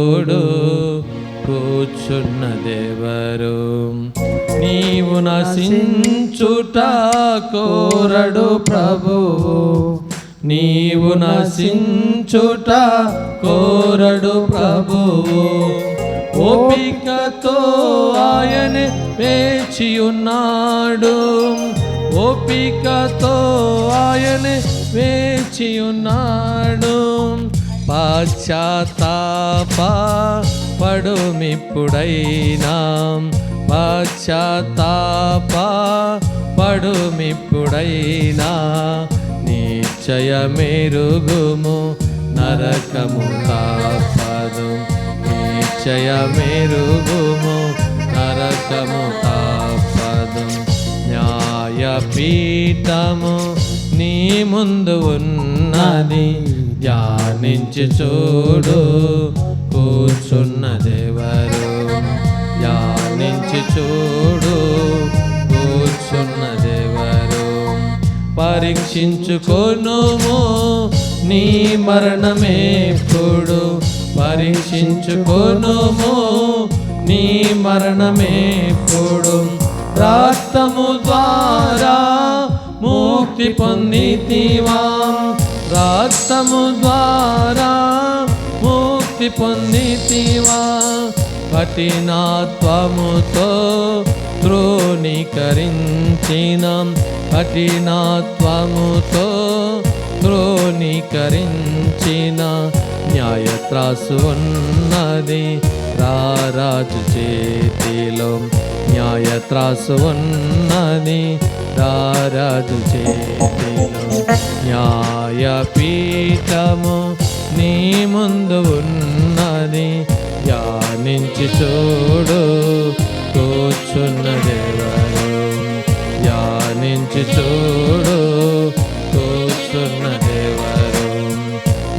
తోడు కూర్చున్న దేవరు. నీవు నశించుట కోరడు ప్రభు. నీవు నశించుట కోరడు ప్రభు. ఓపికతో ఆయన వేచి ఉన్నాడు. ఓపికతో ఆయన వేచి ఉన్నాడు. పాశ్చాత్తాప పడుమిప్పుడైనా పాశ్చాత్తాప పడుమిప్పుడైనా నిశ్చయ మెరుగుము నరకము తాపదు నిశ్చయ మెరుగుము నరకము తాపదు న్యాయపీఠము నీ ముందు ఉన్నది. ధ్యానించి చూడు కూర్చున్నదేవరు ధ్యానించి చూడు కూర్చున్న దేవరు. పరీక్షించుకోనుము నీ మరణమేప్పుడు. పరీక్షించుకోనుము నీ మరణమేప్పుడు. రక్తము ద్వారా ముక్తి పొందితివా రక్తము ద్వారా ముక్తి పొందితివా? కఠినాత్వముతో ధ్రోణీకరించిన. కఠినాత్వముతో ధ్రోణీకరించిన న్యాయత్రాసు ఉన్నది. రారాజు చేతిలో న్యాయత్రాసు ఉన్నది. రారాజు చేతిలో న్యాయపీఠము నీ ముందు ఉన్నది. ధ్యానించి చూడు కూర్చున్న దేవరు. ధ్యానించి చూడు కూర్చున్న దేవరు.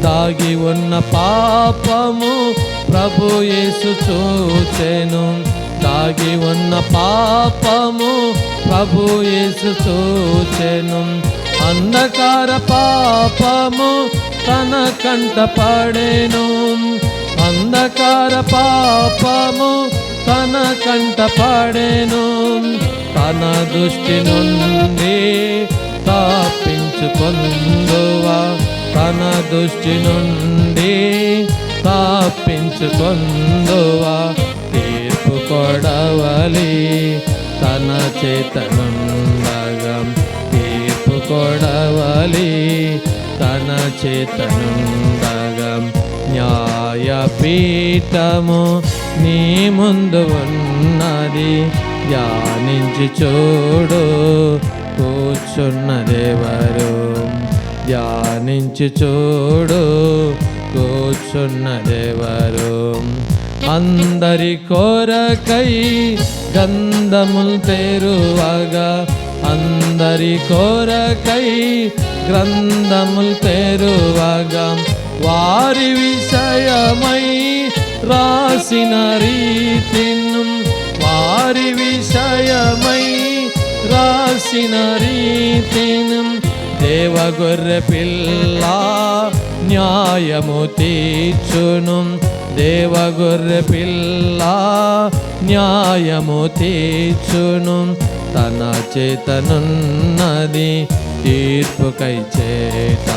దాగి ఉన్న పాపము ప్రభు యేసు చూచెను. దాగి ఉన్న పాపము ప్రభు యేసు చూచెను. అంధకార పాపము తన కంట పడేను. అంధకార పాపము తన కంట పడేను. తన దృష్టి నుండి తాపించుకొందువా? తన దృష్టి నుండి తాపించుకొందువా? తీర్పు కొడవలి తన చేతనుండగం కొడవలి తన చేతనుండగా న్యాయపీఠము నీ ముందు ఉన్నది ధ్యానించి చూడు కూర్చున్న దేవరు ధ్యానించి చూడు కూర్చున్నదేవరు అందరి కోరకై గంధముల్ తెరువగా అందరి కోరకై గ్రంథముల్ తెరువగా వారి విషయమై రాసిన రీతిను వారి విషయమై రాసిన రీతిను దేవగొర్రె పిల్ల న్యాయము తీర్చును దేవగొర్రె పిల్ల న్యాయము తీర్చును. తన చేతనున్నది తీర్పుకై చేత.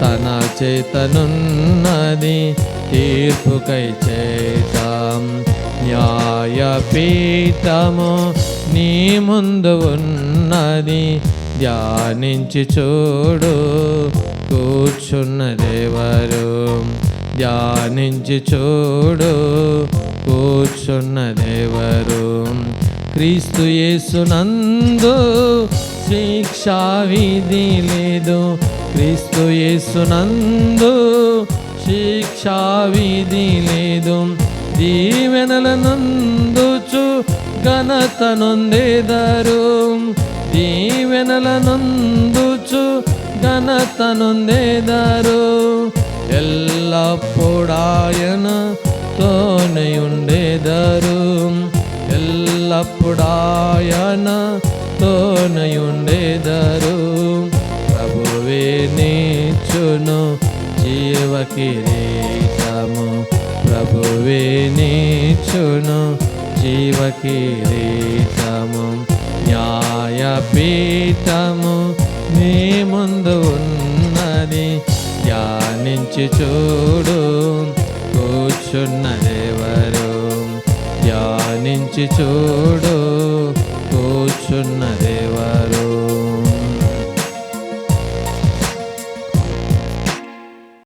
తన చేతనున్నది తీర్పుకై చేతాం. న్యాయపీఠము నీ ముందు ఉన్నది ధ్యానించి చూడు. కూర్చున్న దేవరు ధ్యానించి చూడు కూర్చున్న దేవరు క్రీస్తు యేసునందు శిక్షా విధి లేదు. క్రీస్తు యేసునందు శిక్షా విధి లేదు. దీవెనల నందుచు ఘనత నొందేదరు. దీవెనల నందుచు ఘనత నొందేదరు. ఎల్లప్పుడాయన తోనే ఉండేదరు ఎల్లప్పుడాయన తోనే ఉండేదరు ప్రభువే నీచును జీవ కిరీటము ప్రభువే నీచును జీవ కిరీటము న్యాయపీఠము నీ ముందు ఉన్నది. గమనించి చూడు కూర్చున్నదెవరు ధ్యానించి చూడు కూర్చున్నదెవరు